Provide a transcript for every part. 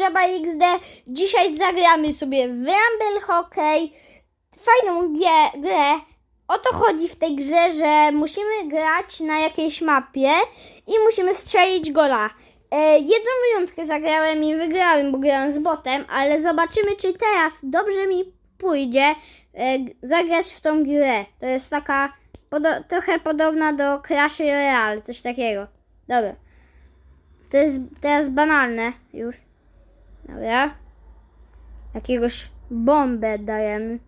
Jabba XD. Dzisiaj zagramy sobie w Rumble Hockey. Fajną grę, grę. O to chodzi w tej grze, że musimy grać na jakiejś mapie i musimy strzelić gola. E, jedną minutkę zagrałem i wygrałem, bo grałem z botem, ale zobaczymy, czy teraz dobrze mi pójdzie e, zagrać w tą grę. To jest taka podo- trochę podobna do Clash Royale, coś takiego. Dobra. To jest teraz banalne już. Dobra. Jakiegoś bombę dajemy.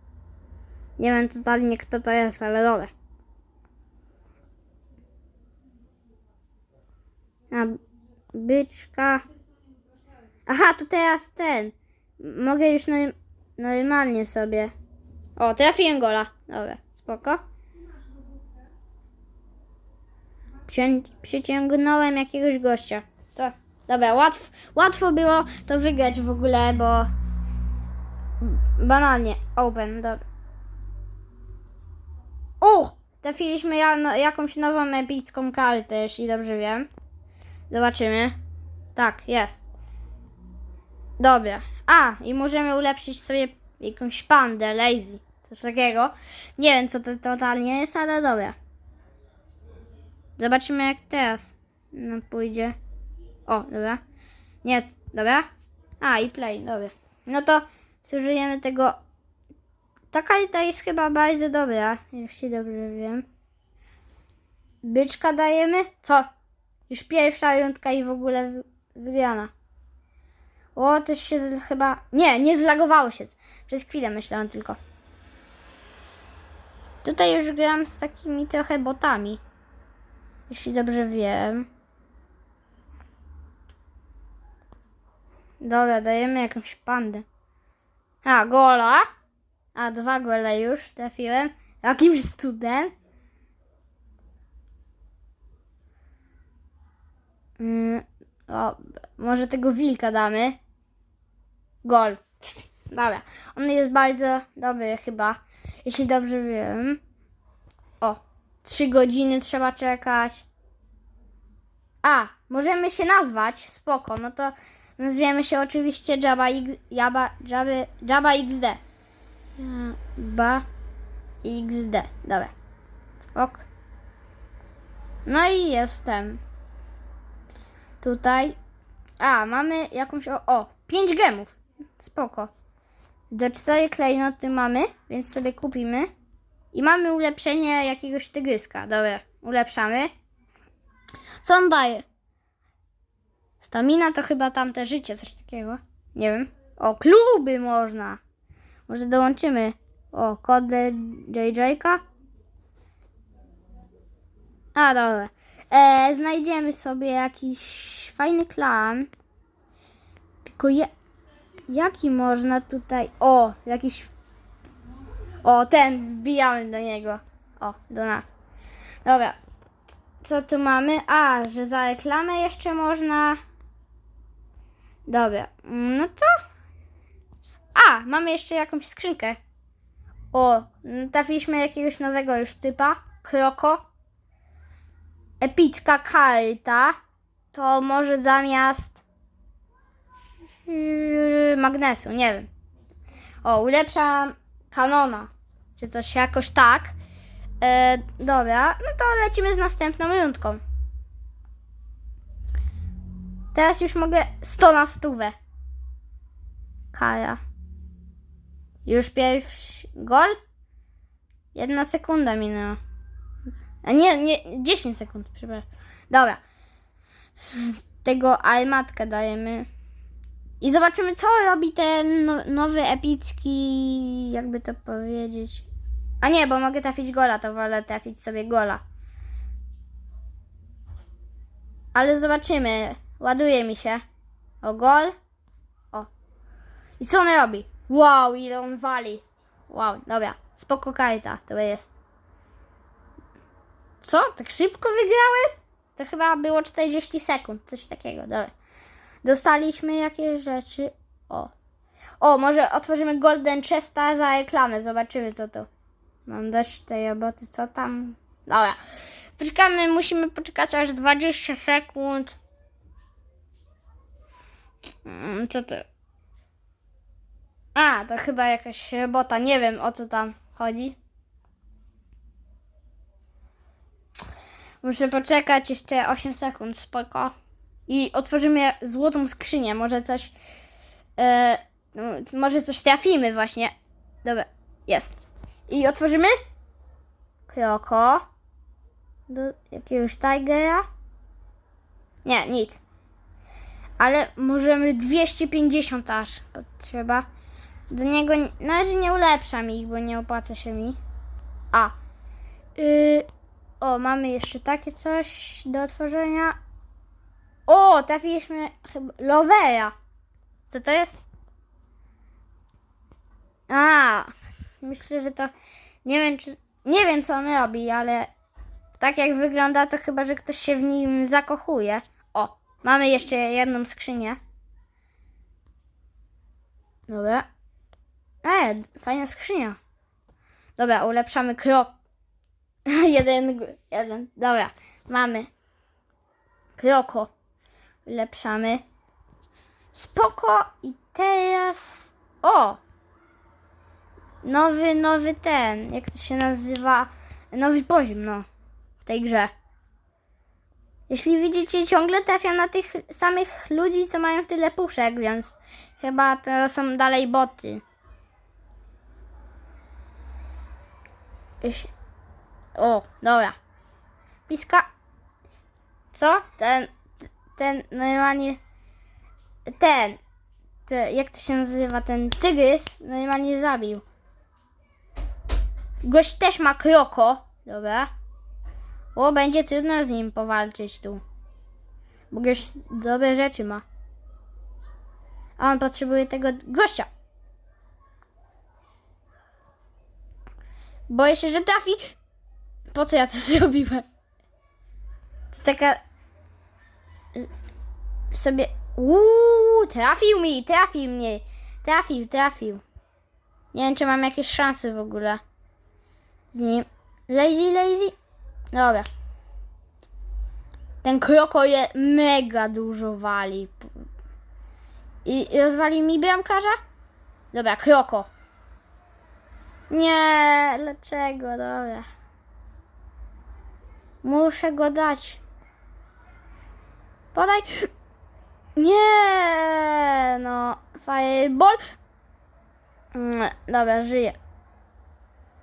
Nie wiem totalnie kto to jest, ale dobra. A byczka. Aha, to teraz ten. Mogę już norm- normalnie sobie. O, trafiłem gola. Dobra, spoko. Przycią- przyciągnąłem jakiegoś gościa. Co? Dobra, łatw, łatwo było to wygrać w ogóle, bo banalnie. Open, dobra. O! Trafiliśmy no, jakąś nową epicką kartę, jeśli dobrze wiem. Zobaczymy. Tak, jest. Dobra. A, i możemy ulepszyć sobie jakąś pandę, lazy. Coś takiego. Nie wiem, co to totalnie jest, ale dobra. Zobaczymy, jak teraz no, pójdzie. O, dobra. Nie, dobra. A, i play, dobra. No to zużyjemy tego. Taka ta jest chyba bardzo dobra, jeśli dobrze wiem. Byczka dajemy? Co? Już pierwsza rundka i w ogóle wy- wygrana. O, coś się z, chyba... Nie, nie zlagowało się. Przez chwilę myślałem tylko. Tutaj już gram z takimi trochę botami. Jeśli dobrze wiem. Dobra, dajemy jakąś pandę. A, gola. A, dwa gole już trafiłem. Jakimś cudem. Mm, o, może tego wilka damy. Gol. Dobra. On jest bardzo dobry chyba. Jeśli dobrze wiem. O, trzy godziny trzeba czekać. A, możemy się nazwać. Spoko. No to nazwiemy się oczywiście Jabba, X, Jabba, Jabba, Jabba XD. Jabba XD. Dobra. Ok. No i jestem. Tutaj. A, mamy jakąś. O, o 5 gemów. Spoko. Do 4 klejnoty mamy, więc sobie kupimy. I mamy ulepszenie jakiegoś tygryska. Dobra, ulepszamy. Co on daje? Stamina to chyba tamte życie, coś takiego. Nie wiem. O, kluby można. Może dołączymy. O, kod JJ-ka. A, dobra. E, znajdziemy sobie jakiś fajny klan. Tylko je, jaki można tutaj. O, jakiś. O, ten, wbijamy do niego. O, do nas. Dobra. Co tu mamy? A, że za reklamę jeszcze można. Dobra. No to. A, mamy jeszcze jakąś skrzynkę. O, trafiliśmy jakiegoś nowego już typa. Kroko. Epicka karta. To może zamiast yy, magnesu, nie wiem. O, ulepszam kanona. Czy coś jakoś tak. E, dobra, no to lecimy z następną rundką. Teraz już mogę 100 na stówę. Kara. Już pierwszy gol? Jedna sekunda minęła. A nie, nie, 10 sekund, przepraszam. Dobra. Tego armatkę dajemy. I zobaczymy, co robi ten no, nowy epicki, jakby to powiedzieć. A nie, bo mogę trafić gola, to wolę trafić sobie gola. Ale zobaczymy. Ładuje mi się. O, gol. O. I co on robi? Wow, ile on wali. Wow, dobra. Spoko karta to jest. Co? Tak szybko wygrałem? To chyba było 40 sekund, coś takiego. Dobra. Dostaliśmy jakieś rzeczy. O. O, może otworzymy Golden Chesta za reklamę. Zobaczymy, co to. Mam dość tej roboty, co tam. Dobra. Poczekamy, musimy poczekać aż 20 sekund. Mm, Co to? A, to chyba jakaś robota. Nie wiem o co tam chodzi. Muszę poczekać jeszcze 8 sekund, spoko. I otworzymy złotą skrzynię. Może coś. E, może coś trafimy właśnie. Dobra, jest. I otworzymy? Kroko. Do jakiegoś Tigera? Nie, nic. Ale możemy 250 aż potrzeba. Do niego na razie nie ulepszam ich, bo nie opłaca się mi. A. Yy, o, mamy jeszcze takie coś do otworzenia. O, trafiliśmy chyba Lovera. Co to jest? A, myślę, że to nie wiem, czy nie wiem co on robi, ale tak jak wygląda, to chyba, że ktoś się w nim zakochuje. O, mamy jeszcze jedną skrzynię. Dobra. E, fajna skrzynia. Dobra, ulepszamy krok. jeden, jeden. Dobra, mamy. Kroko. Ulepszamy. Spoko. I teraz... O! Nowy, nowy ten. Jak to się nazywa? Nowy poziom, no. W tej grze. Jeśli widzicie, ciągle trafiam na tych samych ludzi, co mają tyle puszek, więc chyba to są dalej boty. O, dobra. Piska. Co? Ten, ten normalnie, ten, te, jak to się nazywa, ten tygrys normalnie zabił. Gość też ma kroko. Dobra. O, będzie trudno z nim powalczyć tu. Bo gość dobre rzeczy ma. A on potrzebuje tego gościa. Boję się, że trafi. Po co ja to zrobiłem? To taka... Sobie... Uuu, trafił mi, trafił mnie. Trafił, trafił. Nie wiem, czy mam jakieś szanse w ogóle. Z nim. Lazy, lazy. Dobra. Ten kroko je mega dużo wali. I, rozwali mi bramkarza? Dobra, kroko. Nie, dlaczego? Dobra. Muszę go dać. Podaj. Nie, no. Fireball. Mm, Dobra, żyję.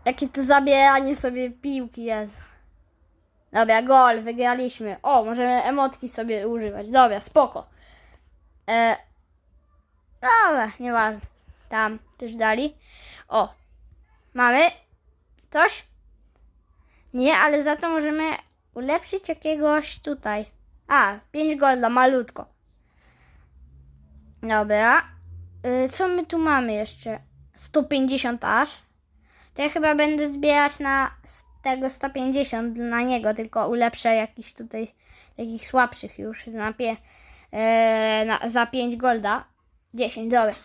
Jakie to zabieranie sobie piłki jest. Dobra, gol, wygraliśmy. O, możemy emotki sobie używać. Dobra, spoko. E, dobra, nieważne. Tam też dali. O, mamy coś? Nie, ale za to możemy ulepszyć jakiegoś tutaj. A, 5 golda, malutko. Dobra. Y, co my tu mamy jeszcze? 150 aż. To ja chyba będę zbierać na tego 150 na niego, tylko ulepszę jakiś tutaj takich słabszych już na, pie, e, na za 5 golda. 10, dobra.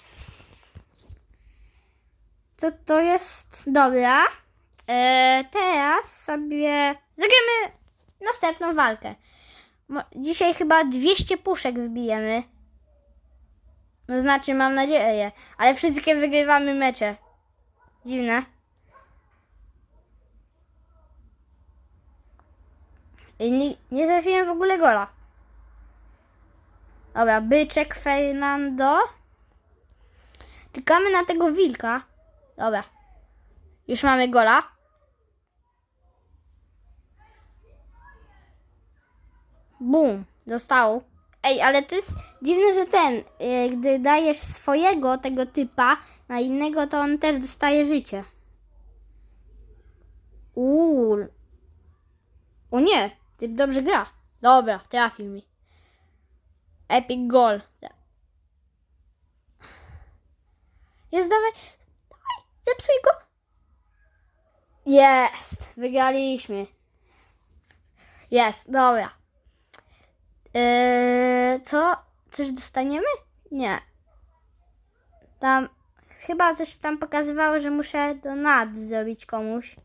Co to jest? Dobra. E, teraz sobie zagramy następną walkę. Dzisiaj chyba 200 puszek wbijemy. No znaczy, mam nadzieję. Ale wszystkie wygrywamy mecze. Dziwne. Nie, nie trafiłem w ogóle gola. Dobra, byczek Fernando. Czekamy na tego wilka. Dobra. Już mamy gola. Bum, dostał. Ej, ale to jest dziwne, że ten, y, gdy dajesz swojego tego typa na innego, to on też dostaje życie. Uuu. O nie, typ dobrze gra. Dobra, trafił mi. Epic goal. Jest, dawaj, dawaj, zepsuj go. Jest, wygraliśmy. Jest, dobra. Eee, co? Coś dostaniemy? Nie. Tam chyba coś tam pokazywało, że muszę donat zrobić komuś.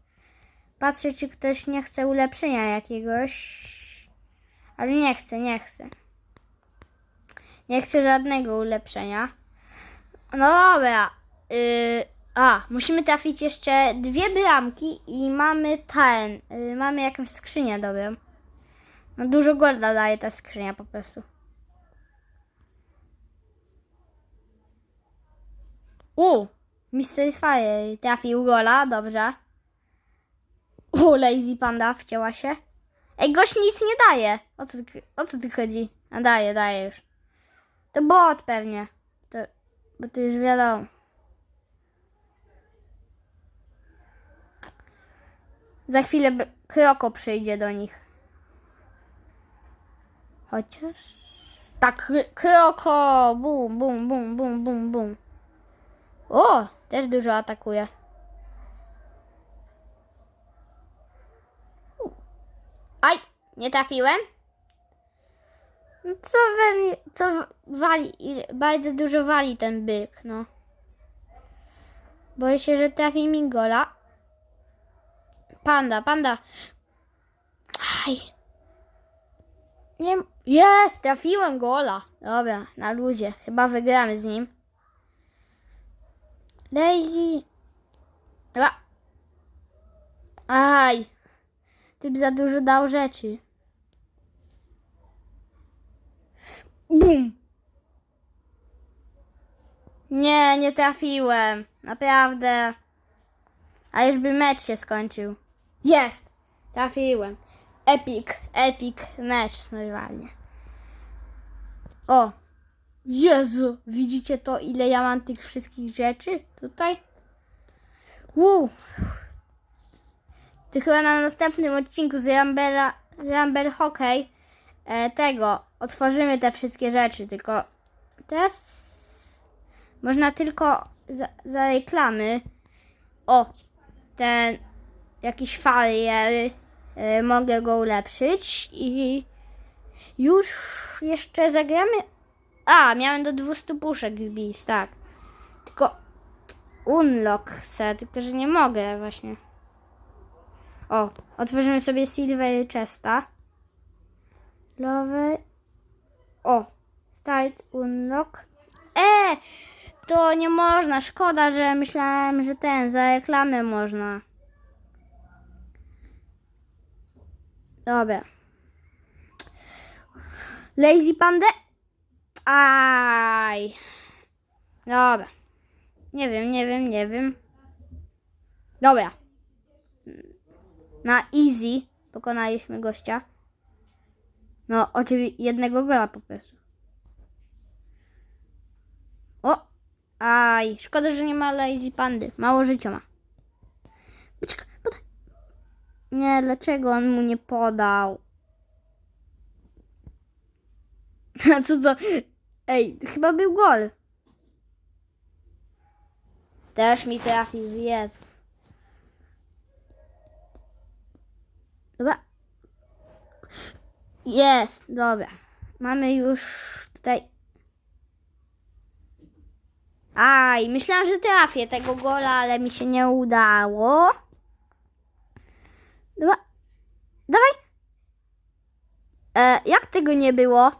Patrzę, czy ktoś nie chce ulepszenia jakiegoś. Ale nie chce, nie chce. Nie chcę żadnego ulepszenia. No dobra. y, a, musimy trafić jeszcze dwie bramki i mamy ten. y, mamy jakąś skrzynię dobrą. No dużo golda daje ta skrzynia po prostu. U, Mr. Fire trafił gola, dobrze. U, Lazy Panda wcięła się. Ej, gość nic nie daje. O co, o co ty chodzi? A daje, daje już. To bot pewnie. To, bo to już wiadomo. Za chwilę Kroko przyjdzie do nich. Chociaż... Tak, Kroko! Bum, bum, bum, bum, bum, bum. O, też dużo atakuje. Aj, nie trafiłem? Co we mnie, co wali, bardzo dużo wali ten byk, no. Boję się, że trafi mi gola. Panda, panda. Aj. Nie, jest, trafiłem gola. Dobra, na luzie. Chyba wygramy z nim. Daisy. Dobra. Aj. Typ za dużo dał rzeczy. Bum. Nie, nie trafiłem. Naprawdę. A już by mecz się skończył. Jest! Trafiłem. Epic, epic mecz normalnie. O! Jezu! Widzicie to, ile ja mam tych wszystkich rzeczy tutaj? Uuu. To chyba na następnym odcinku z Rambela, Rumble Hockey e, tego otworzymy te wszystkie rzeczy, tylko teraz można tylko za, za reklamy. O ten jakiś falier e, mogę go ulepszyć i już jeszcze zagramy. A, miałem do 200 puszek wbić, tak. Tylko unlock chcę, tylko że nie mogę właśnie o, otworzymy sobie Silver Chesta. Lover. O, Start Unlock. E, to nie można. Szkoda, że myślałem, że ten, za reklamę można. Dobra. Lazy Panda? Aj. Dobra. Nie wiem, nie wiem, nie wiem. Dobra. Na easy pokonaliśmy gościa. No, oczywiście jednego gola po prostu. O! Aj, szkoda, że nie ma lazy pandy. Mało życia ma. Podaj. Nie, dlaczego on mu nie podał? A co to? Ej, chyba był gol. Też mi trafił, Jezu. Dobra. Jest, dobra. Mamy już tutaj. Aj, myślałam, że trafię tego gola, ale mi się nie udało. Dobra. Dawaj. E, jak tego nie było?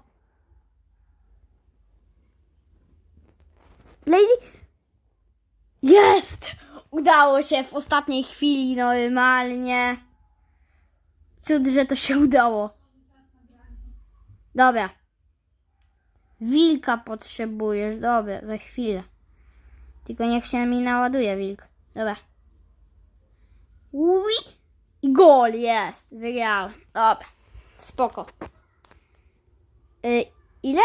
Lazy? Jest! Udało się w ostatniej chwili normalnie. Cud, że to się udało. Dobra. Wilka potrzebujesz. Dobra, za chwilę. Tylko niech się mi naładuje wilk. Dobra. Ui. I gol jest. Wygrałem. Dobra. Spoko. Y, ile?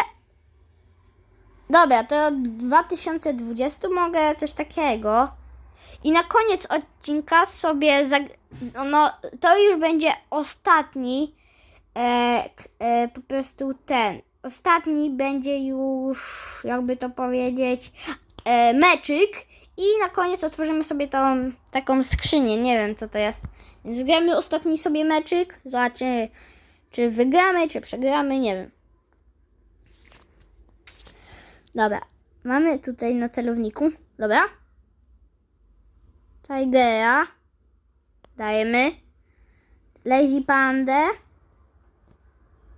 Dobra, to od 2020 mogę coś takiego. I na koniec odcinka sobie, no to już będzie ostatni, e, e, po prostu ten, ostatni będzie już, jakby to powiedzieć, e, meczyk. I na koniec otworzymy sobie tą taką skrzynię, nie wiem co to jest. Zgramy ostatni sobie meczyk, zobaczymy czy wygramy, czy przegramy, nie wiem. Dobra, mamy tutaj na celowniku, dobra? Tigera. Dajemy. Lazy Pandę.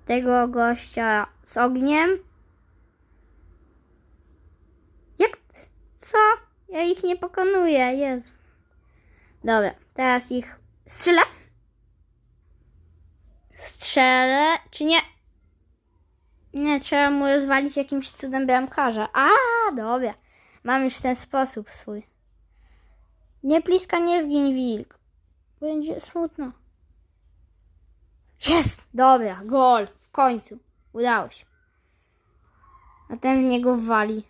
Tego gościa z ogniem. Jak? Co? Ja ich nie pokonuję, jest. Dobra, teraz ich strzelę. Strzelę, czy nie? Nie, trzeba mu rozwalić jakimś cudem bramkarza. A, dobra. Mam już ten sposób swój. Nie pliska, nie zgiń wilk. Będzie smutno. Jest! Dobra, gol. W końcu. Udało się. A ten w niego wali.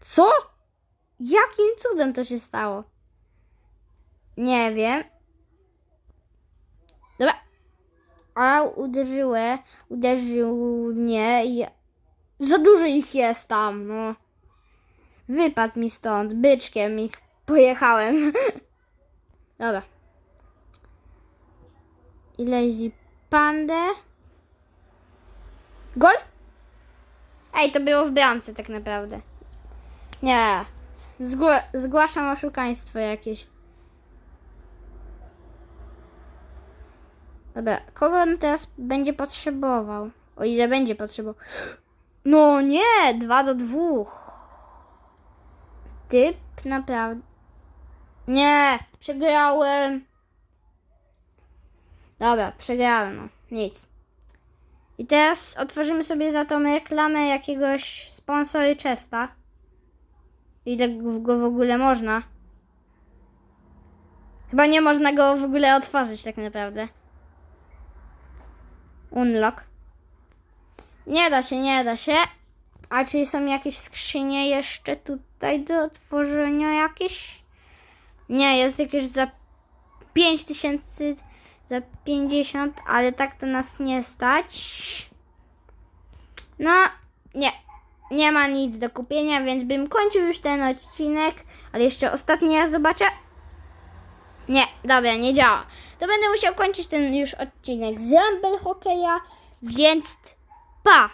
Co? Jakim cudem to się stało? Nie wiem. Dobra. A uderzyłe, uderzył mnie i... Za dużo ich jest tam, no. Wypadł mi stąd, byczkiem ich pojechałem. Dobra. I lazy pandę. Gol? Ej, to było w bramce tak naprawdę. Nie. Zgła- zgłaszam oszukaństwo jakieś. Dobra, kogo on teraz będzie potrzebował? O ile będzie potrzebował. No nie, dwa do dwóch. Typ naprawdę. Nie, przegrałem. Dobra, przegrałem, no. Nic. I teraz otworzymy sobie za tą reklamę jakiegoś sponsory Chesta. Ile go w ogóle można. Chyba nie można go w ogóle otworzyć tak naprawdę. Unlock. Nie da się, nie da się. A czy są jakieś skrzynie jeszcze tutaj do otworzenia jakieś? Nie, jest jakieś za 5000, za 50, ale tak to nas nie stać. No, nie. Nie ma nic do kupienia, więc bym kończył już ten odcinek. Ale jeszcze ostatni raz zobaczę. Nie, dobra, nie działa. To będę musiał kończyć ten już odcinek z Rumble Hokeya, więc pa!